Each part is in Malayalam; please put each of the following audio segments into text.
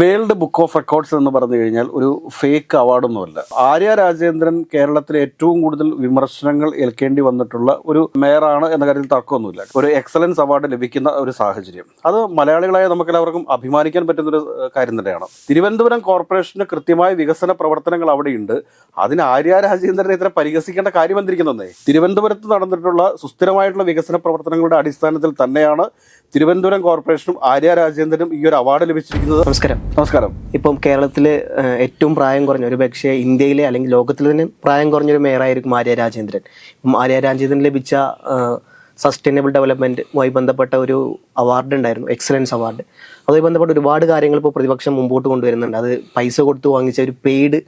വേൾഡ് ബുക്ക് ഓഫ് റെക്കോർഡ്സ് എന്ന് പറഞ്ഞു കഴിഞ്ഞാൽ ഒരു ഫേക്ക് അവാർഡൊന്നുമല്ല. ആര്യ രാജേന്ദ്രൻ കേരളത്തിലെ ഏറ്റവും കൂടുതൽ വിമർശനങ്ങൾ ഏൽക്കേണ്ടി വന്നിട്ടുള്ള ഒരു മേയറാണ് എന്ന കാര്യത്തിൽ തർക്കമൊന്നുമില്ല. ഒരു എക്സലൻസ് അവാർഡ് ലഭിക്കുന്ന ഒരു സാഹചര്യം. അത് മലയാളികളായ നമുക്കെല്ലാവർക്കും അഭിമാനിക്കാൻ പറ്റുന്ന ഒരു കാര്യം തന്നെയാണ്. തിരുവനന്തപുരം കോർപ്പറേഷന് കൃത്യമായ വികസന പ്രവർത്തനങ്ങൾ അവിടെയുണ്ട്. അതിന് ആര്യ രാജേന്ദ്രനെ ഇത്ര പരിഹസിക്കേണ്ട കാര്യം വന്നിരിക്കുന്നതേ തിരുവനന്തപുരത്ത് നടന്നിട്ടുള്ള സുസ്ഥിരമായിട്ടുള്ള വികസന പ്രവർത്തനങ്ങളുടെ അടിസ്ഥാനത്തിൽ തന്നെയാണ് തിരുവനന്തപുരം കോർപ്പറേഷനും ആര്യ രാജേന്ദ്രനും ഈ ഒരു അവാർഡ് ലഭിച്ചിരിക്കുന്നത്. നമസ്കാരം. നമസ്കാരം. ഇപ്പം കേരളത്തിൽ ഏറ്റവും പ്രായം കുറഞ്ഞ ഒരു പക്ഷേ ഇന്ത്യയിലെ അല്ലെങ്കിൽ ലോകത്തിൽ തന്നെ പ്രായം കുറഞ്ഞൊരു മേയറായിരിക്കും ആര്യ രാജേന്ദ്രൻ. ആര്യ രാജേന്ദ്രൻ ലഭിച്ച സസ്റ്റൈനബിൾ ഡെവലപ്മെന്റുമായി ബന്ധപ്പെട്ട ഒരു അവാർഡ് ഉണ്ടായിരുന്നു എക്സലൻസ് അവാർഡ് അതുമായി ബന്ധപ്പെട്ട ഒരുപാട് കാര്യങ്ങൾ ഇപ്പോൾ പ്രതിപക്ഷം മുമ്പോട്ട് കൊണ്ടുവരുന്നുണ്ട്. അത് പൈസ കൊടുത്ത് വാങ്ങിച്ച ഒരു പെയ്ഡ്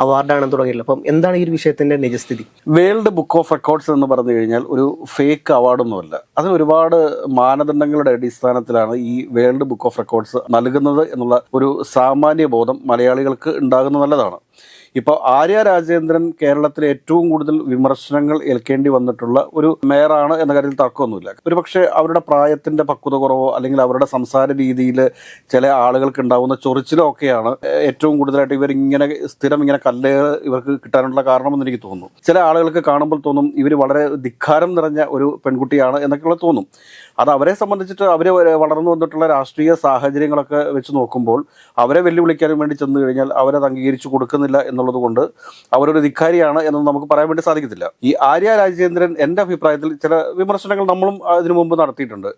അവാർഡാണെന്ന് തുടങ്ങിയിട്ടുള്ളത് അപ്പം എന്താണ് ഈ ഒരു വിഷയത്തിന്റെ നിജസ്ഥിതി? വേൾഡ് ബുക്ക് ഓഫ് റെക്കോർഡ്സ് എന്ന് പറഞ്ഞു കഴിഞ്ഞാൽ ഒരു ഫേക്ക് അവാർഡൊന്നുമല്ല. അത് ഒരുപാട് മാനദണ്ഡങ്ങളുടെ അടിസ്ഥാനത്തിലാണ് ഈ വേൾഡ് ബുക്ക് ഓഫ് റെക്കോർഡ്സ് നൽകുന്നത് എന്നുള്ള ഒരു സാമാന്യ ബോധം മലയാളികൾക്ക് ഉണ്ടാകുന്ന നല്ലതാണ്. ഇപ്പോൾ ആര്യ രാജേന്ദ്രൻ കേരളത്തിൽ ഏറ്റവും കൂടുതൽ വിമർശനങ്ങൾ ഏൽക്കേണ്ടി വന്നിട്ടുള്ള ഒരു മേയറാണ് എന്ന കാര്യത്തിൽ തർക്കമൊന്നുമില്ല. ഒരു പക്ഷേ അവരുടെ പ്രായത്തിന്റെ പക്വത കുറവോ അല്ലെങ്കിൽ അവരുടെ സംസാര രീതിയിൽ ചില ആളുകൾക്ക് ഉണ്ടാകുന്ന ചൊറിച്ചിലോ ഒക്കെയാണ് ഏറ്റവും കൂടുതലായിട്ട് ഇവരിങ്ങനെ സ്ഥിരം ഇങ്ങനെ കല്ല് ഇവർക്ക് കിട്ടാനുള്ള കാരണമെന്ന് എനിക്ക് തോന്നുന്നു. ചില ആളുകൾക്ക് കാണുമ്പോൾ തോന്നും ഇവർ വളരെ ധിക്കാരം നിറഞ്ഞ ഒരു പെൺകുട്ടിയാണ് എന്നൊക്കെയുള്ള തോന്നും. അത് അവരെ സംബന്ധിച്ചിട്ട് അവർ വളർന്നു വന്നിട്ടുള്ള രാഷ്ട്രീയ സാഹചര്യങ്ങളൊക്കെ വെച്ച് നോക്കുമ്പോൾ അവരെ വെല്ലുവിളിക്കാനും വേണ്ടി ചെന്ന് കഴിഞ്ഞാൽ അവരത് അംഗീകരിച്ചു കൊടുക്കുന്നില്ല എന്നുള്ളത് കൊണ്ട് അവരൊരു ധിക്കാരിയാണ് എന്ന് നമുക്ക് പറയാൻ വേണ്ടി സാധിക്കത്തില്ല. ഈ ആര്യ രാജേന്ദ്രൻ എന്റെ അഭിപ്രായത്തിൽ ചില വിമർശനങ്ങൾ നമ്മളും അതിനു മുമ്പ് നടത്തിയിട്ടുണ്ട്.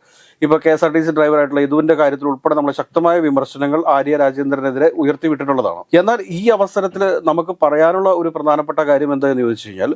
ഇപ്പോൾ K S R T C ഡ്രൈവറായിട്ടുള്ള ഇതുവിന്റെ കാര്യത്തിൽ ഉൾപ്പെടെ നമ്മൾ ശക്തമായ വിമർശനങ്ങൾ ആര്യ രാജേന്ദ്രനെതിരെ ഉയർത്തിവിട്ടിട്ടുള്ളതാണ്. എന്നാൽ ഈ അവസരത്തിൽ നമുക്ക് പറയാനുള്ള ഒരു പ്രധാനപ്പെട്ട കാര്യം എന്താണെന്ന് ചോദിച്ചു കഴിഞ്ഞാൽ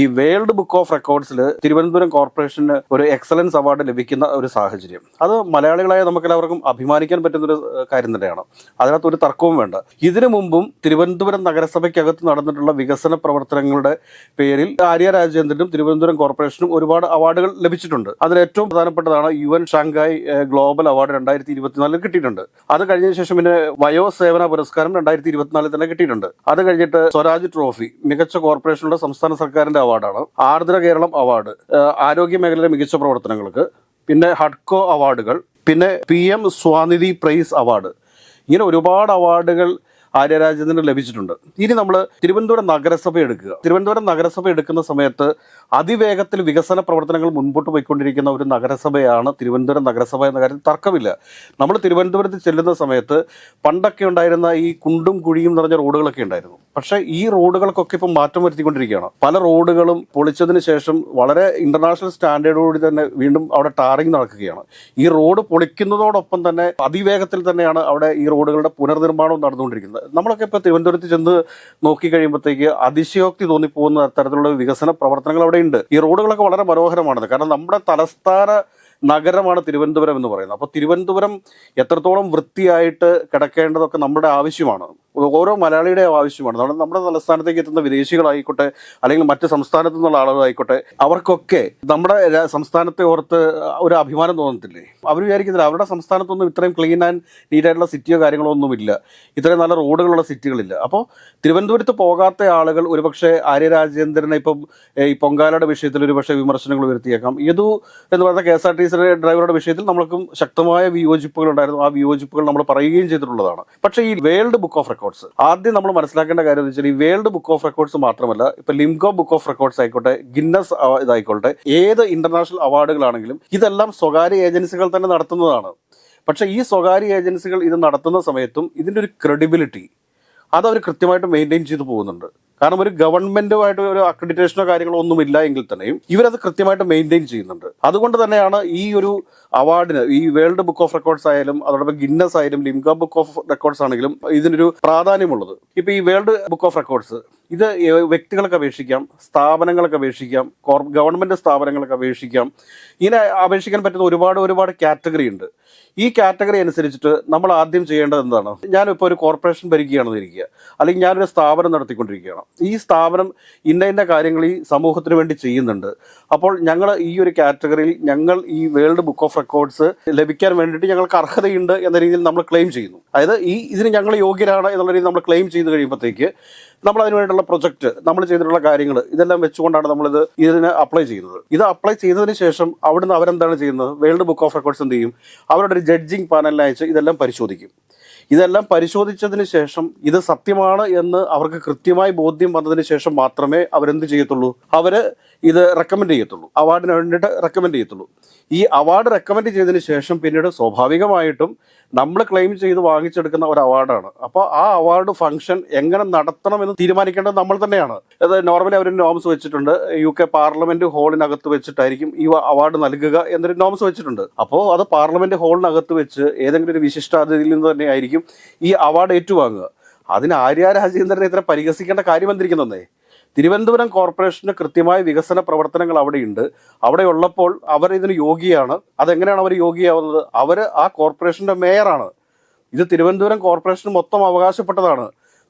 ഈ വേൾഡ് ബുക്ക് ഓഫ് റെക്കോർഡ്സിൽ തിരുവനന്തപുരം കോർപ്പറേഷന് ഒരു എക്സലൻസ് അവാർഡ് ലഭിക്കുന്ന ഒരു സാഹചര്യം. അത് മലയാളികളായ നമുക്കെല്ലാവർക്കും അഭിമാനിക്കാൻ പറ്റുന്ന ഒരു കാര്യം തന്നെയാണ്. അതിനകത്ത് ഒരു തർക്കവും വേണ്ട. ഇതിനു മുമ്പും തിരുവനന്തപുരം നഗരസഭയ്ക്കകത്ത് നടന്നിട്ടുള്ള വികസന പ്രവർത്തനങ്ങളുടെ പേരിൽ ആര്യ രാജേന്ദ്രനും തിരുവനന്തപുരം കോർപ്പറേഷനും ഒരുപാട് അവാർഡുകൾ ലഭിച്ചിട്ടുണ്ട്. അതിൽ ഏറ്റവും പ്രധാനപ്പെട്ടതാണ് U N Shanghai global award രണ്ടായിരത്തി ഇരുപത്തിനാലിൽ കിട്ടിയിട്ടുണ്ട്. അത് കഴിഞ്ഞ ശേഷം പിന്നെ വയോസേവന പുരസ്കാരം രണ്ടായിരത്തി ഇരുപത്തിനാലിൽ തന്നെ കിട്ടിയിട്ടുണ്ട്. അത് കഴിഞ്ഞിട്ട് സ്വരാജ് ട്രോഫി മികച്ച കോർപ്പറേഷനുള്ള സംസ്ഥാന സർക്കാരിന്റെ അവാർഡാണ്. ആർദ്ര കേരളം അവാർഡ് ആരോഗ്യ മേഖലയിലെ മികച്ച പ്രവർത്തനങ്ങൾക്ക്. പിന്നെ ഹഡ്കോ അവാർഡുകൾ പിന്നെ P M SVANidhi prize award. ഇങ്ങനെ ഒരുപാട് അവാർഡുകൾ ആര്യരാജേന്ദ്രന് ലഭിച്ചിട്ടുണ്ട്. ഇനി നമ്മൾ തിരുവനന്തപുരം നഗരസഭ എടുക്കുക. തിരുവനന്തപുരം നഗരസഭ എടുക്കുന്ന സമയത്ത് അതിവേഗത്തിൽ വികസന പ്രവർത്തനങ്ങൾ മുൻപോട്ട് പോയിക്കൊണ്ടിരിക്കുന്ന ഒരു നഗരസഭയാണ് തിരുവനന്തപുരം നഗരസഭ എന്ന കാര്യത്തിൽ തർക്കമില്ല. നമ്മൾ തിരുവനന്തപുരത്ത് ചെല്ലുന്ന സമയത്ത് പണ്ടൊക്കെ ഉണ്ടായിരുന്ന ഈ കുണ്ടും കുഴിയും നിറഞ്ഞ റോഡുകളൊക്കെ ഉണ്ടായിരുന്നു. പക്ഷേ ഈ റോഡുകൾക്കൊക്കെ ഇപ്പം മാറ്റം വരുത്തിക്കൊണ്ടിരിക്കുകയാണ്. പല റോഡുകളും പൊളിച്ചതിന് ശേഷം വളരെ ഇന്റർനാഷണൽ സ്റ്റാൻഡേർഡോടുകൂടി തന്നെ വീണ്ടും അവിടെ ടാറിങ് നടക്കുകയാണ്. ഈ റോഡ് പൊളിക്കുന്നതോടൊപ്പം തന്നെ അതിവേഗത്തിൽ തന്നെയാണ് അവിടെ ഈ റോഡുകളുടെ പുനർനിർമ്മാണവും നടന്നുകൊണ്ടിരിക്കുന്നത്. നമ്മളൊക്കെ ഇപ്പോൾ തിരുവനന്തപുരത്ത് ചെന്ന് നോക്കി കഴിയുമ്പോഴത്തേക്ക് അതിശയോക്തി തോന്നിപ്പോകുന്ന തരത്തിലുള്ള വികസന പ്രവർത്തനങ്ങൾ അവിടെ ഉണ്ട് ഈ റോഡുകളൊക്കെ വളരെ മനോഹരമാണത് കാരണം നമ്മുടെ തലസ്ഥാന നഗരമാണ് തിരുവനന്തപുരം എന്ന് പറയുന്നത്. അപ്പോൾ തിരുവനന്തപുരം എത്രത്തോളം വൃത്തിയായിട്ട് കിടക്കേണ്ടതൊക്കെ നമ്മുടെ ആവശ്യമാണ്. ഓരോ മലയാളിയുടെ ആവശ്യമാണ്. നമ്മുടെ നമ്മുടെ തലസ്ഥാനത്തേക്ക് എത്തുന്ന വിദേശികളായിക്കോട്ടെ അല്ലെങ്കിൽ മറ്റ് സംസ്ഥാനത്തു നിന്നുള്ള ആളുകളായിക്കോട്ടെ അവർക്കൊക്കെ നമ്മുടെ സംസ്ഥാനത്തെ ഓർത്ത് ഒരു അഭിമാനം തോന്നത്തില്ലേ? അവർ വിചാരിക്കുന്നില്ല അവരുടെ സംസ്ഥാനത്തൊന്നും ഇത്രയും ക്ലീൻ ആൻഡ് നീറ്റ് ആയിട്ടുള്ള സിറ്റിയോ കാര്യങ്ങളോ ഒന്നുമില്ല. ഇത്രയും നല്ല റോഡുകളുള്ള സിറ്റികളില്ല അപ്പോൾ തിരുവനന്തപുരത്ത് പോകാത്ത ആളുകൾ ഒരുപക്ഷെ ആര്യ രാജേന്ദ്രനെ ഇപ്പം ഈ പൊങ്കാലയുടെ വിഷയത്തിൽ ഒരുപക്ഷെ വിമർശനങ്ങൾ വരുത്തിയേക്കാം. ഏതു എന്ന് പറയുന്ന K S R T C ഡ്രൈവറുടെ വിഷയത്തിൽ നമ്മൾക്കും ശക്തമായ വിയോജിപ്പുകൾ ഉണ്ടായിരുന്നു ആ വിയോജിപ്പുകൾ നമ്മൾ പറയുകയും ചെയ്തിട്ടുള്ളതാണ്. പക്ഷേ ഈ വേൾഡ് ബുക്ക് ഓഫ് റെക്കോർഡ്സ് ആദ്യം നമ്മൾ മനസ്സിലാക്കേണ്ട കാര്യം എന്ന് വെച്ചാൽ ഈ വേൾഡ് ബുക്ക് ഓഫ് റെക്കോർഡ്സ് മാത്രമല്ല ഇപ്പൊ ലിംഗോ ബുക്ക് ഓഫ് റെക്കോർഡ്സ് ആയിക്കോട്ടെ ഗിന്നസ് ഇതായിക്കോട്ടെ ഏത് ഇന്റർനാഷണൽ അവാർഡുകളാണെങ്കിലും ഇതെല്ലാം സ്വകാര്യ ഏജൻസികൾ തന്നെ നടത്തുന്നതാണ്. പക്ഷേ ഈ സ്വകാര്യ ഏജൻസികൾ ഇത് നടത്തുന്ന സമയത്തും ഇതിന്റെ ഒരു ക്രെഡിബിലിറ്റി അത് അവർ കൃത്യമായിട്ട് മെയിന്റെയിൻ ചെയ്തു പോകുന്നുണ്ട്. കാരണം ഒരു ഗവൺമെന്റുമായിട്ട് ഒരു അക്രഡിറ്റേഷനോ കാര്യങ്ങളോ ഒന്നും ഇല്ല എങ്കിൽ തന്നെയും ഇവരത് കൃത്യമായിട്ട് മെയിന്റെയിൻ ചെയ്യുന്നുണ്ട്. അതുകൊണ്ട് തന്നെയാണ് ഈ ഒരു അവാർഡിന് ഈ വേൾഡ് ബുക്ക് ഓഫ് റെക്കോർഡ്സ് ആയാലും അതോടൊപ്പം ഗിന്നസ് ആയാലും ലിംഗ ബുക്ക് ഓഫ് റെക്കോർഡ്സ് ആണെങ്കിലും ഇതിനൊരു പ്രാധാന്യമുള്ളത്. ഇപ്പൊ ഈ വേൾഡ് ബുക്ക് ഓഫ് റെക്കോർഡ്സ് ഇത് വ്യക്തികൾക്ക് അപേക്ഷിക്കാം സ്ഥാപനങ്ങൾക്ക് അപേക്ഷിക്കാം ഗവൺമെന്റ് സ്ഥാപനങ്ങൾക്ക് അപേക്ഷിക്കാം. ഇങ്ങനെ അപേക്ഷിക്കാൻ പറ്റുന്ന ഒരുപാട് ഒരുപാട് കാറ്റഗറി ഉണ്ട്. ഈ കാറ്റഗറി അനുസരിച്ചിട്ട് നമ്മൾ ആദ്യം ചെയ്യേണ്ടത് എന്താണ്? ഞാനിപ്പോൾ ഒരു കോർപ്പറേഷൻ ഭരിക്കുകയാണെന്ന് ഇരിക്കുക അല്ലെങ്കിൽ ഞാനൊരു സ്ഥാപനം നടത്തിക്കൊണ്ടിരിക്കുകയാണ്. ഈ സ്ഥാപനം ഇന്ന ഇന്ന കാര്യങ്ങൾ ഈ സമൂഹത്തിന് വേണ്ടി ചെയ്യുന്നുണ്ട്. അപ്പോൾ ഞങ്ങൾ ഈ ഒരു കാറ്റഗറിയിൽ ഞങ്ങൾ ഈ വേൾഡ് ബുക്ക് ഓഫ് റെക്കോർഡ്സ് ലഭിക്കാൻ വേണ്ടിയിട്ട് ഞങ്ങൾക്ക് അർഹതയുണ്ട് എന്ന രീതിയിൽ നമ്മൾ ക്ലെയിം ചെയ്യുന്നു. അതായത് ഈ ഇതിന് ഞങ്ങൾ യോഗ്യരാണ് എന്നുള്ള രീതിയിൽ നമ്മൾ ക്ലെയിം ചെയ്ത് കഴിയുമ്പോഴത്തേക്ക് നമ്മൾ അതിന് വേണ്ടിയുള്ള പ്രൊജക്ട് നമ്മൾ ചെയ്തിട്ടുള്ള കാര്യങ്ങൾ ഇതെല്ലാം വെച്ചുകൊണ്ടാണ് നമ്മളിത് ഇതിന് അപ്ലൈ ചെയ്യുന്നത്. ഇത് അപ്ലൈ ചെയ്തതിന് ശേഷം അവിടുന്ന് അവരെന്താണ് ചെയ്യുന്നത്? വേൾഡ് ബുക്ക് ഓഫ് റെക്കോർഡ്സ് എന്ത് ചെയ്യും? അവരുടെ ഒരു ജഡ്ജിങ് പാനലിനയച്ച് ഇതെല്ലാം പരിശോധിക്കും. ഇതെല്ലാം പരിശോധിച്ചതിന് ശേഷം ഇത് സത്യമാണ് എന്ന് അവർക്ക് കൃത്യമായി ബോധ്യം വന്നതിന് ശേഷം മാത്രമേ അവരെന്ത് ചെയ്യത്തുള്ളൂ? അവർ ഇത് റെക്കമെൻഡ് ചെയ്യത്തുള്ളൂ. അവാർഡിന് വേണ്ടിയിട്ട് റെക്കമെൻഡ് ചെയ്യത്തുള്ളൂ. ഈ അവാർഡ് റെക്കമെൻഡ് ചെയ്തതിന് ശേഷം പിന്നീട് സ്വാഭാവികമായിട്ടും നമ്മൾ ക്ലെയിം ചെയ്ത് വാങ്ങിച്ചെടുക്കുന്ന ഒരു അവാർഡാണ് അപ്പോൾ ആ അവാർഡ് ഫംഗ്ഷൻ എങ്ങനെ നടത്തണമെന്ന് തീരുമാനിക്കേണ്ടത് നമ്മൾ തന്നെയാണ്. അത് നോർമലി അവർ നോംസ് വെച്ചിട്ടുണ്ട്. യു കെ പാർലമെന്റ് ഹാളിനകത്ത് വെച്ചിട്ടായിരിക്കും ഈ അവാർഡ് നൽകുക എന്നൊരു നോംസ് വെച്ചിട്ടുണ്ട്. അപ്പോൾ അത് പാർലമെന്റ് ഹാളിനകത്ത് വെച്ച് ഏതെങ്കിലും ഒരു വിശിഷ്ടാതിഥിയിൽ നിന്ന് തന്നെ ആയിരിക്കും ഈ അവാർഡ് ഏറ്റുവാങ്ങുക. അതിന് ആര്യ രാജേന്ദ്രനെ ഇത്ര പരിഹസിക്കേണ്ട കാര്യം വന്നിരിക്കുന്നതേ തിരുവനന്തപുരം കോർപ്പറേഷന് കൃത്യമായ വികസന പ്രവർത്തനങ്ങൾ അവിടെയുണ്ട്. അവിടെ ഉള്ളപ്പോൾ അവർ ഇതിന് യോഗിയാണ് അതെങ്ങനെയാണ് അവർ യോഗിയാവുന്നത് അവർ ആ കോർപ്പറേഷന്റെ മേയറാണ്. ഇത് തിരുവനന്തപുരം കോർപ്പറേഷന് മൊത്തം അവകാശപ്പെട്ടതാണ്.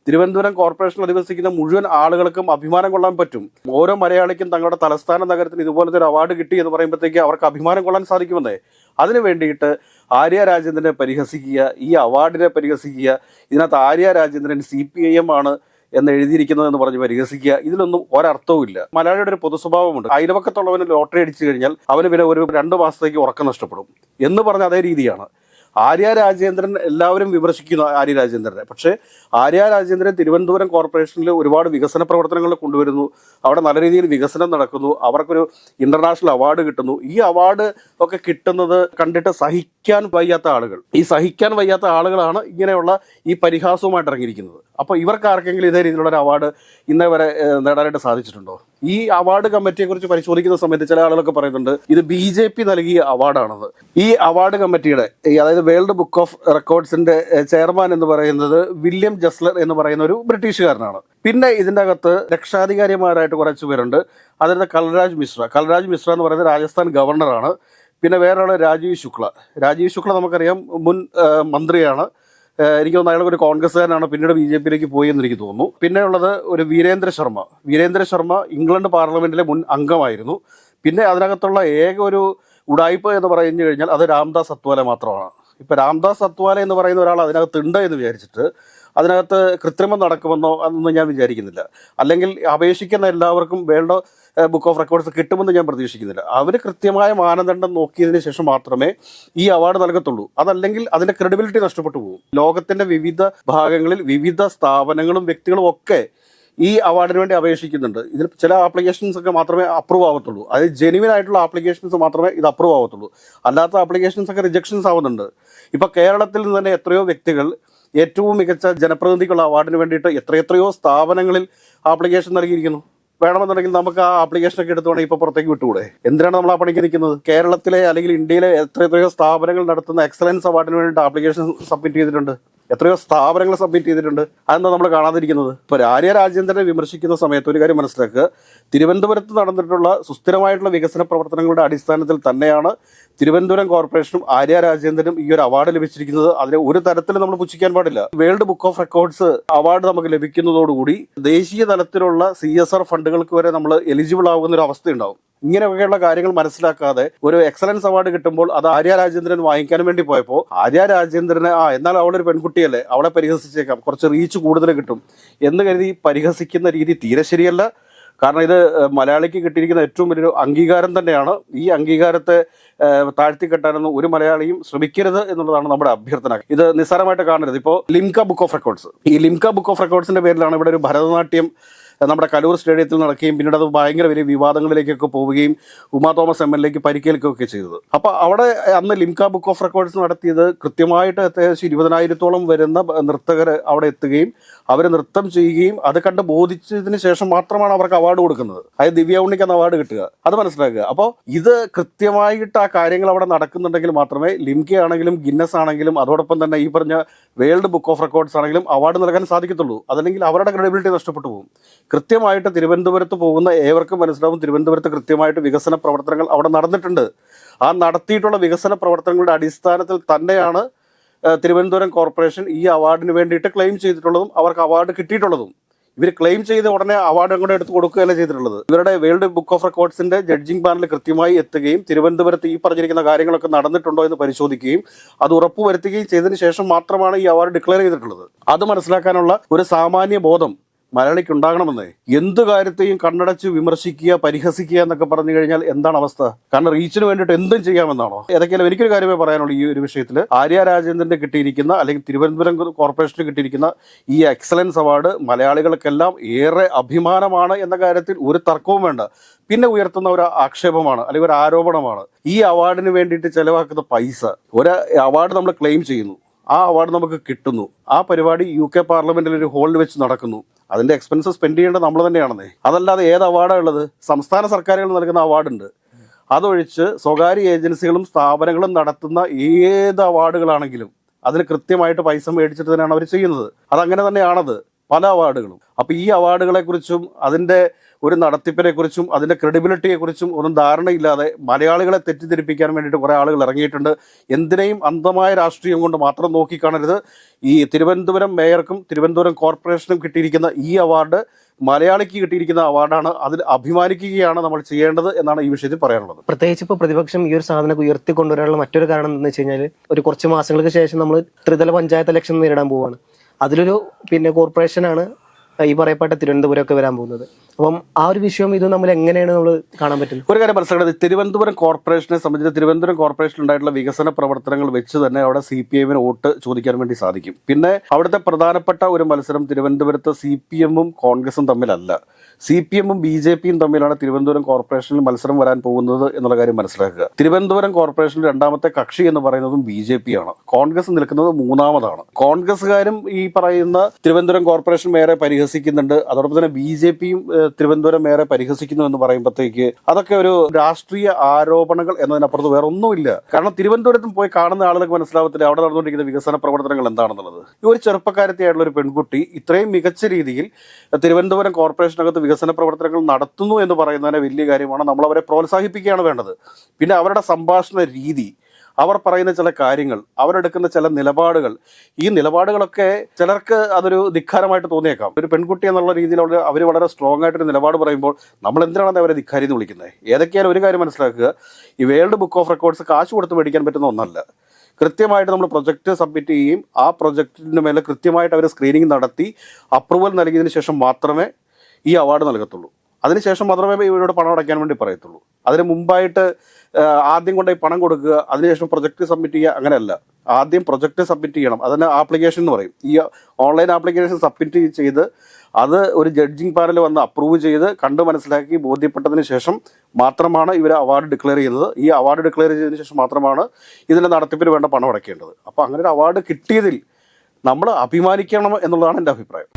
തിരുവനന്തപുരം കോർപ്പറേഷനിൽ അധിവസിക്കുന്ന മുഴുവൻ ആളുകൾക്കും അഭിമാനം കൊള്ളാൻ പറ്റും. ഓരോ മലയാളിക്കും തങ്ങളുടെ തലസ്ഥാന നഗരത്തിന് ഇതുപോലത്തെ ഒരു അവാർഡ് കിട്ടി എന്ന് പറയുമ്പോഴത്തേക്ക് അവർക്ക് അഭിമാനം കൊള്ളാൻ സാധിക്കുമെന്നേ. അതിനു വേണ്ടിയിട്ട് ആര്യ രാജേന്ദ്രനെ പരിഹസിക്കുക ഈ അവാർഡിനെ പരിഹസിക്കുക. ഇതിനകത്ത് Arya Rajendran C P I M ആണ്. എന്ന് എഴുതിയിരിക്കുന്നത് എന്ന് പറഞ്ഞ് പരിഹസിക്കുക ഇതിലൊന്നും ഒരർത്ഥവും ഇല്ല. മലയാളിയുടെ ഒരു പൊതു സ്വഭാവമുണ്ട് അയൽവക്കത്തുള്ളവന് ലോട്ടറി അടിച്ചു കഴിഞ്ഞാൽ അവന് പിന്നെ ഒരു രണ്ട് മാസത്തേക്ക് ഉറക്കം നഷ്ടപ്പെടും എന്ന് പറഞ്ഞ അതേ രീതിയാണ്. ആര്യ രാജേന്ദ്രൻ എല്ലാവരും വിമർശിക്കുന്നു ആര്യ രാജേന്ദ്രനെ. പക്ഷേ ആര്യ രാജേന്ദ്രൻ തിരുവനന്തപുരം കോർപ്പറേഷനിൽ ഒരുപാട് വികസന പ്രവർത്തനങ്ങൾ കൊണ്ടുവരുന്നു. അവിടെ നല്ല രീതിയിൽ വികസനം നടക്കുന്നു. അവർക്കൊരു ഇന്റർനാഷണൽ അവാർഡ് കിട്ടുന്നു. ഈ അവാർഡ് ഒക്കെ കിട്ടുന്നത് കണ്ടിട്ട് സഹിക്കാൻ വയ്യാത്ത ആളുകൾ. ഈ സഹിക്കാൻ വയ്യാത്ത ആളുകളാണ് ഇങ്ങനെയുള്ള ഈ പരിഹാസവുമായിട്ട് ഇറങ്ങിയിരിക്കുന്നത്. അപ്പോൾ ഇവർക്ക് ആർക്കെങ്കിലും ഇതേ രീതിയിലുള്ള ഒരു അവാർഡ് ഇന്നേ വരെ നേടാനായിട്ട് സാധിച്ചിട്ടുണ്ടോ? ഈ അവാർഡ് കമ്മിറ്റിയെ കുറിച്ച് പരിശോധിക്കുന്ന സമയത്ത് ചില ആളുകളൊക്കെ പറയുന്നുണ്ട് ഇത് ബി ജെ പി നൽകിയ അവാർഡാണത് ഈ അവാർഡ് കമ്മിറ്റിയുടെ അതായത് വേൾഡ് ബുക്ക് ഓഫ് റെക്കോർഡ്സിന്റെ ചെയർമാൻ എന്ന് പറയുന്നത് വില്യം ജസ്ലർ എന്ന് പറയുന്ന ഒരു ബ്രിട്ടീഷുകാരനാണ്. പിന്നെ ഇതിന്റെ അകത്ത് രക്ഷാധികാരിമാരായിട്ട് കുറച്ച് പേരുണ്ട്. അതായത് കൽരാജ് മിശ്ര. കൽരാജ് മിശ്ര എന്ന് പറയുന്നത് രാജസ്ഥാൻ ഗവർണറാണ്. പിന്നെ വേറെ ആൾ രാജീവ് ശുക്ല. രാജീവ് ശുക്ല നമുക്കറിയാം മുൻ മന്ത്രിയാണ്. എനിക്ക് തോന്നുന്നു അയാൾ ഒരു കോൺഗ്രസ്സുകാരനാണ് പിന്നീട് ബി ജെ പിയിലേക്ക് പോയി എന്ന് എനിക്ക് തോന്നുന്നു. പിന്നെ ഉള്ളത് ഒരു വീരേന്ദ്ര ശർമ്മ. വീരേന്ദ്ര ശർമ്മ ഇംഗ്ലണ്ട് പാർലമെന്റിലെ മുൻ അംഗമായിരുന്നു. പിന്നെ അതിനകത്തുള്ള ഏക ഒരു ഉടായ്പ എന്ന് പറഞ്ഞു കഴിഞ്ഞാൽ അത് രാംദാസ് അത്വാല മാത്രമാണ്. ഇപ്പൊ രാംദാസ് അത്വാല എന്ന് പറയുന്ന ഒരാൾ അതിനകത്തുണ്ട് എന്ന് വിചാരിച്ചിട്ട് അതിനകത്ത് കൃത്രിമം നടക്കുമെന്നോ എന്നൊന്നും ഞാൻ വിചാരിക്കുന്നില്ല. അല്ലെങ്കിൽ അപേക്ഷിക്കുന്ന എല്ലാവർക്കും വേൾഡ് ബുക്ക് ഓഫ് റെക്കോർഡ്സ് കിട്ടുമെന്ന് ഞാൻ പ്രതീക്ഷിക്കുന്നില്ല. അവർ കൃത്യമായ മാനദണ്ഡം നോക്കിയതിന് ശേഷം മാത്രമേ ഈ അവാർഡ് നൽകത്തുള്ളൂ. അതല്ലെങ്കിൽ അതിന്റെ ക്രെഡിബിലിറ്റി നഷ്ടപ്പെട്ടു പോകും. ലോകത്തിന്റെ വിവിധ ഭാഗങ്ങളിൽ വിവിധ സ്ഥാപനങ്ങളും വ്യക്തികളും ഒക്കെ ഈ അവാർഡിന് വേണ്ടി അപേക്ഷിക്കുന്നുണ്ട്. ഇതിൽ ചില ആപ്ലിക്കേഷൻസ് ഒക്കെ മാത്രമേ അപ്രൂവ് ആവത്തുള്ളൂ. അതായത് ജെനുവിൻ ആയിട്ടുള്ള ആപ്ലിക്കേഷൻസ് മാത്രമേ ഇത് അപ്രൂവ് ആവത്തുള്ളൂ. അല്ലാത്ത ആപ്ലിക്കേഷൻസ് ഒക്കെ റിജക്ഷൻസ് ആവുന്നുണ്ട്. ഇപ്പോൾ കേരളത്തിൽ നിന്ന് തന്നെ എത്രയോ വ്യക്തികൾ ഏറ്റവും മികച്ച ജനപ്രതിനിധിക്കുള്ള അവാർഡിന് വേണ്ടിയിട്ട് എത്രയെത്രയോ സ്ഥാപനങ്ങളിൽ ആപ്ലിക്കേഷൻ നൽകിയിരിക്കുന്നു. വേണമെന്നുണ്ടെങ്കിൽ നമുക്ക് ആ ആപ്ലിക്കേഷൻ ഒക്കെ എടുത്തുകൊണ്ട് ഇപ്പൊ പുറത്തേക്ക് വിട്ടുകൂടെ? എന്തിനാണ് നമ്മൾ ആ പണിക്ക് നിൽക്കുന്നത്? കേരളത്തിലെ അല്ലെങ്കിൽ ഇന്ത്യയിലെ എത്രയെത്രയോ സ്ഥാപനങ്ങൾ നടത്തുന്ന എക്സലൻസ് അവാർഡിന് വേണ്ടിയിട്ട് ആപ്ലിക്കേഷൻ സബ്മിറ്റ് ചെയ്തിട്ടുണ്ട്. എത്രയോ സ്ഥാപനങ്ങൾ സബ്മിറ്റ് ചെയ്തിട്ടുണ്ട്. അതെന്താ നമ്മൾ കാണാതിരിക്കുന്നത്? ഇപ്പോൾ ആര്യ രാജേന്ദ്രനെ വിമർശിക്കുന്ന സമയത്ത് ഒരു കാര്യം മനസ്സിലാക്കുക. തിരുവനന്തപുരത്ത് നടന്നിട്ടുള്ള സുസ്ഥിരമായിട്ടുള്ള വികസന പ്രവർത്തനങ്ങളുടെ അടിസ്ഥാനത്തിൽ തന്നെയാണ് തിരുവനന്തപുരം കോർപ്പറേഷനും ആര്യ രാജേന്ദ്രനും ഈ ഒരു അവാർഡ് ലഭിച്ചിരിക്കുന്നത്. അതിനെ ഒരു തരത്തിലും നമ്മൾ പുച്ഛിക്കാൻ പാടില്ല. World book of records award നമുക്ക് ലഭിക്കുന്നതോടുകൂടി ദേശീയ തലത്തിലുള്ള സി ഫണ്ടുകൾക്ക് വരെ നമ്മൾ എലിജിബിൾ ആകുന്ന ഒരു അവസ്ഥ ഉണ്ടാവും ഇങ്ങനെയൊക്കെയുള്ള കാര്യങ്ങൾ മനസ്സിലാക്കാതെ ഒരു എക്സലൻസ് അവാർഡ് കിട്ടുമ്പോൾ അത് ആര്യ രാജേന്ദ്രൻ വാങ്ങിക്കാൻ വേണ്ടി പോയപ്പോൾ ആര്യ രാജേന്ദ്രനെ ആ എന്നാൽ അവളൊരു പെൺകുട്ടിയല്ലേ? അവളെ പരിഹസിച്ചേക്കാം. കുറച്ച് റീച്ച് കൂടുതൽ കിട്ടും. എന്ന് കരുതി പരിഹസിക്കുന്ന രീതി തീരെ ശരിയല്ല. കാരണം ഇത് മലയാളിക്ക് കിട്ടിയിരിക്കുന്ന ഏറ്റവും വലിയൊരു അംഗീകാരം തന്നെയാണ്. ഈ അംഗീകാരത്തെ താഴ്ത്തി താഴ്ത്തിക്കെട്ടാനൊന്നും ഒരു മലയാളിയും ശ്രമിക്കരുത് എന്നുള്ളതാണ് നമ്മുടെ അഭ്യർത്ഥന. ഇത് നിസ്സാരമായിട്ട് കാണരുത്. ഇപ്പോൾ ലിംക ബുക്ക് ഓഫ് റെക്കോർഡ്സ്. ഈ ലിംക ബുക്ക് ഓഫ് റെക്കോർഡ്സിന്റെ പേരിലാണ് ഇവിടെ ഒരു ഭരതനാട്യം നമ്മുടെ കലൂർ സ്റ്റേഡിയത്തിൽ നടക്കുകയും പിന്നീട് അത് ഭയങ്കര വലിയ വിവാദങ്ങളിലേക്കൊക്കെ പോവുകയും ഉമാ തോമസ് എം എൽ എക്ക് പരിക്കേൽക്കുകയൊക്കെ ചെയ്തത്. അപ്പൊ അവിടെ അന്ന് ലിംക ബുക്ക് ഓഫ് റെക്കോർഡ്സ് നടത്തിയത് കൃത്യമായിട്ട് അത്യാവശ്യം ഇരുപതിനായിരത്തോളം വരുന്ന നർത്തകർ അവിടെ എത്തുകയും അവർ നൃത്തം ചെയ്യുകയും അത് കണ്ട് ബോധിച്ചതിന് ശേഷം മാത്രമാണ് അവർക്ക് അവാർഡ് കൊടുക്കുന്നത്. അതായത് ദിവ്യ ഉണ്ണിക്ക് അന്ന് അവാർഡ് കിട്ടുക. അത് മനസ്സിലാക്കുക. അപ്പോൾ ഇത് കൃത്യമായിട്ട് ആ കാര്യങ്ങൾ അവിടെ നടക്കുന്നുണ്ടെങ്കിൽ മാത്രമേ ലിംകെ ആണെങ്കിലും ഗിന്നസ് ആണെങ്കിലും അതോടൊപ്പം തന്നെ ഈ പറഞ്ഞ വേൾഡ് ബുക്ക് ഓഫ് റെക്കോർഡ്സ് ആണെങ്കിലും അവാർഡ് നൽകാൻ സാധിക്കത്തുള്ളൂ. അതല്ലെങ്കിൽ അവരുടെ ക്രെഡിബിലിറ്റി നഷ്ടപ്പെട്ടു പോകും. കൃത്യമായിട്ട് തിരുവനന്തപുരത്ത് പോകുന്ന ഏവർക്കും മനസ്സിലാവും തിരുവനന്തപുരത്ത് കൃത്യമായിട്ട് വികസന പ്രവർത്തനങ്ങൾ അവിടെ നടന്നിട്ടുണ്ട്. ആ നടത്തിയിട്ടുള്ള വികസന പ്രവർത്തനങ്ങളുടെ അടിസ്ഥാനത്തിൽ തന്നെയാണ് തിരുവനന്തപുരം കോർപ്പറേഷൻ ഈ അവാർഡിന് വേണ്ടിയിട്ട് ക്ലെയിം ചെയ്തിട്ടുള്ളതും അവർക്ക് അവാർഡ് കിട്ടിയിട്ടുള്ളതും. ഇവർ ക്ലെയിം ചെയ്ത ഉടനെ അവാർഡ് അങ്ങോട്ട് എടുത്ത് കൊടുക്കുകയല്ല ചെയ്തിട്ടുള്ളത്. ഇവരുടെ വേൾഡ് ബുക്ക് ഓഫ് റെക്കോർഡ്സിന്റെ ജഡ്ജിംഗ് പാനൽ കൃത്യമായി എത്തുകയും തിരുവനന്തപുരത്ത് ഈ പറഞ്ഞിരിക്കുന്ന കാര്യങ്ങളൊക്കെ നടന്നിട്ടുണ്ടോ എന്ന് പരിശോധിക്കുകയും അത് ഉറപ്പുവരുത്തുകയും ചെയ്തതിനു ശേഷം മാത്രമാണ് ഈ അവാർഡ് ഡിക്ലെയർ ചെയ്തിട്ടുള്ളത്. അത് മനസ്സിലാക്കാനുള്ള ഒരു സാമാന്യ ബോധം മലയാളിക്ക് ഉണ്ടാകണമെന്നേ എന്ത് കാര്യത്തെയും കണ്ണടച്ച് വിമർശിക്കുക പരിഹസിക്കുക എന്നൊക്കെ പറഞ്ഞു കഴിഞ്ഞാൽ എന്താണ് അവസ്ഥ? കാരണം റീച്ചിന് വേണ്ടിയിട്ട് എന്തും ചെയ്യാമെന്നാണോ? ഏതൊക്കെയാലും എനിക്കൊരു കാര്യമേ പറയാനുള്ളൂ ഈ ഒരു വിഷയത്തിൽ ആര്യ രാജേന്ദ്രന് കിട്ടിയിരിക്കുന്ന അല്ലെങ്കിൽ തിരുവനന്തപുരം കോർപ്പറേഷന് കിട്ടിയിരിക്കുന്ന ഈ എക്സലൻസ് അവാർഡ് മലയാളികൾക്കെല്ലാം ഏറെ അഭിമാനമാണ് എന്ന കാര്യത്തിൽ ഒരു തർക്കവും വേണ്ട. പിന്നെ ഉയർത്തുന്ന ഒരു ആക്ഷേപമാണ് അല്ലെങ്കിൽ ഒരു ആരോപണമാണ്. ഈ അവാർഡിന് വേണ്ടിയിട്ട് ചെലവാക്കുന്ന പൈസ ഒരു അവാർഡ് നമ്മൾ ക്ലെയിം ചെയ്യുന്നു. ആ അവാർഡ് നമുക്ക് കിട്ടുന്നു. ആ പരിപാടി യു കെ പാർലമെന്റിൽ ഒരു ഹോളിൽ വെച്ച് നടക്കുന്നു. അതിന്റെ എക്സ്പെൻസ് സ്പെൻഡ് ചെയ്യേണ്ടത് നമ്മൾ തന്നെയാണെന്നേ. അതല്ലാതെ ഏത് അവാർഡാണ് ഉള്ളത്? സംസ്ഥാന സർക്കാരുകൾ നൽകുന്ന അവാർഡുണ്ട് അതൊഴിച്ച് സ്വകാര്യ ഏജൻസികളും സ്ഥാപനങ്ങളും നടത്തുന്ന ഏത് അവാർഡുകളാണെങ്കിലും അതിന് കൃത്യമായിട്ട് പൈസ മേടിച്ചിട്ട് തന്നെയാണ് അവർ ചെയ്യുന്നത്. അതങ്ങനെ തന്നെയാണത്. പല അവാർഡുകളും. അപ്പോൾ ഈ അവാർഡുകളെ കുറിച്ചും അതിന്റെ ഒരു നടത്തിപ്പിനെ കുറിച്ചും അതിന്റെ ക്രെഡിബിലിറ്റിയെ കുറിച്ചും ഒന്നും ധാരണയില്ലാതെ മലയാളികളെ തെറ്റിദ്ധരിപ്പിക്കാൻ വേണ്ടിയിട്ട് കുറേ ആളുകൾ ഇറങ്ങിയിട്ടുണ്ട്. എന്തിനേയും അന്ധമായ രാഷ്ട്രീയം കൊണ്ട് മാത്രം നോക്കിക്കാണരുത്. ഈ തിരുവനന്തപുരം മേയർക്കും തിരുവനന്തപുരം കോർപ്പറേഷനും കിട്ടിയിരിക്കുന്ന ഈ അവാർഡ് മലയാളിക്ക് കിട്ടിയിരിക്കുന്ന അവാർഡാണ്. അതിൽ അഭിമാനിക്കുകയാണ് നമ്മൾ ചെയ്യേണ്ടത് എന്നാണ് ഈ വിഷയത്തിൽ പറയാനുള്ളത്. പ്രത്യേകിച്ച് ഇപ്പോൾ പ്രതിപക്ഷം ഈ ഒരു സാധനം ഉയർത്തിക്കൊണ്ടുവരാനുള്ള മറ്റൊരു കാരണം എന്താണെന്ന് വെച്ച് കഴിഞ്ഞാൽ ഒരു കുറച്ച് മാസങ്ങൾക്ക് ശേഷം നമ്മൾ ത്രിതല പഞ്ചായത്ത് ഇലക്ഷൻ നേരിടാൻ പോവുകയാണ് അതിലൊരു പിന്നെ കോർപ്പറേഷനാണ് ഈ പറയപ്പെട്ട തിരുവനന്തപുരം ഒക്കെ വരാൻ പോകുന്നത്. അപ്പം ആ ഒരു വിഷയം ഇത് നമ്മൾ എങ്ങനെയാണ് നമ്മൾ കാണാൻ പറ്റുന്നത്? ഒരു കാര്യം മനസ്സിലാക്കുന്നത് തിരുവനന്തപുരം കോർപ്പറേഷനെ സംബന്ധിച്ച് തിരുവനന്തപുരം കോർപ്പറേഷനിൽ ഉണ്ടായിട്ടുള്ള വികസന പ്രവർത്തനങ്ങൾ വെച്ച് തന്നെ അവിടെ സി പി എമ്മിന് വോട്ട് ചോദിക്കാൻ വേണ്ടി സാധിക്കും. പിന്നെ അവിടുത്തെ പ്രധാനപ്പെട്ട ഒരു മത്സരം തിരുവനന്തപുരത്ത് സി പി എമ്മും കോൺഗ്രസും തമ്മിലല്ല. സി പി എമ്മും ബി ജെ പിയും തമ്മിലാണ് തിരുവനന്തപുരം കോർപ്പറേഷനിൽ മത്സരം വരാൻ പോകുന്നത് എന്നുള്ള കാര്യം മനസ്സിലാക്കുക. തിരുവനന്തപുരം കോർപ്പറേഷനിൽ രണ്ടാമത്തെ കക്ഷി എന്ന് പറയുന്നതും ബി ജെ പി ആണ് കോൺഗ്രസ് നിൽക്കുന്നത് മൂന്നാമതാണ്. കോൺഗ്രസ്സുകാരും ഈ പറയുന്ന തിരുവനന്തപുരം കോർപ്പറേഷൻ മേയറെ പരിഹസിക്കുന്നുണ്ട്. അതോടൊപ്പം തന്നെ ബി ജെ പിയും തിരുവനന്തപുരം മേയറെ പരിഹസിക്കുന്നു എന്ന് പറയുമ്പോഴത്തേക്ക് അതൊക്കെ ഒരു രാഷ്ട്രീയ ആരോപണങ്ങൾ എന്നതിനപ്പുറത്ത് വേറെ ഒന്നുമില്ല കാരണം തിരുവനന്തപുരത്തും പോയി കാണുന്ന ആളുകൾക്ക് മനസ്സിലാവത്തില്ല അവിടെ നടന്നുകൊണ്ടിരിക്കുന്ന വികസന പ്രവർത്തനങ്ങൾ എന്താണെന്നുള്ളത്. ഒരു ചെറുപ്പക്കാരത്തിയായിട്ടുള്ള ഒരു പെൺകുട്ടി ഇത്രയും മികച്ച രീതിയിൽ തിരുവനന്തപുരം കോർപ്പറേഷനകത്ത് വികസന പ്രവർത്തനങ്ങൾ നടത്തുന്നു എന്ന് പറയുന്നതിന് വലിയ കാര്യമാണ്. നമ്മൾ അവരെ പ്രോത്സാഹിപ്പിക്കുകയാണ് വേണ്ടത്. പിന്നെ അവരുടെ സംഭാഷണ രീതി അവർ പറയുന്ന ചില കാര്യങ്ങൾ അവരെടുക്കുന്ന ചില നിലപാടുകൾ ഈ നിലപാടുകളൊക്കെ ചിലർക്ക് അതൊരു ധിക്കാരമായിട്ട് തോന്നിയേക്കാം. ഒരു പെൺകുട്ടി എന്നുള്ള രീതിയിൽ അവർ വളരെ സ്ട്രോങ് ആയിട്ടൊരു നിലപാട് പറയുമ്പോൾ നമ്മൾ എന്തിനാണ് അവരെ ധിക്കാരി എന്ന് വിളിക്കുന്നത്? ഏതൊക്കെയാലും ഒരു കാര്യം മനസ്സിലാക്കുക? ഈ വേൾഡ് ബുക്ക് ഓഫ് റെക്കോർഡ്സ് കാശ് കൊടുത്ത് മേടിക്കാൻ പറ്റുന്ന ഒന്നല്ല. കൃത്യമായിട്ട് നമ്മൾ പ്രൊജക്റ്റ് സബ്മിറ്റ് ചെയ്യുകയും ആ പ്രൊജക്റ്റിന് മേലെ കൃത്യമായിട്ട് അവർ സ്ക്രീനിങ് നടത്തി അപ്രൂവൽ നൽകിയതിന് ശേഷം മാത്രമേ ഈ അവാർഡ് നൽകത്തുള്ളൂ. അതിനുശേഷം മാത്രമേ ഇവരോട് പണം അടയ്ക്കാൻ വേണ്ടി പറയത്തുള്ളൂ. അതിന് മുമ്പായിട്ട് ആദ്യം കൊണ്ടുപോയി പണം കൊടുക്കുക അതിനുശേഷം പ്രൊജക്റ്റ് സബ്മിറ്റ് ചെയ്യുക അങ്ങനെയല്ല. ആദ്യം പ്രൊജക്റ്റ് സബ്മിറ്റ് ചെയ്യണം. അതിന് ആപ്ലിക്കേഷൻ എന്ന് പറയും. ഈ ഓൺലൈൻ ആപ്ലിക്കേഷൻ സബ്മിറ്റ് ചെയ്ത് അത് ഒരു ജഡ്ജിങ് പാനൽ വന്ന് അപ്രൂവ് ചെയ്ത് കണ്ട് മനസ്സിലാക്കി ബോധ്യപ്പെട്ടതിന് ശേഷം മാത്രമാണ് ഇവർ അവാർഡ് ഡിക്ലെയർ ചെയ്യുന്നത്. ഈ അവാർഡ് ഡിക്ലെയർ ചെയ്തതിന് ശേഷം മാത്രമാണ് ഇതിന്റെ നടത്തിപ്പിന് വേണ്ട പണം അടയ്ക്കേണ്ടത്. അപ്പോൾ അങ്ങനെ ഒരു അവാർഡ് കിട്ടിയതിൽ നമ്മൾ അഭിമാനിക്കണം എന്നുള്ളതാണ് എന്റെ അഭിപ്രായം.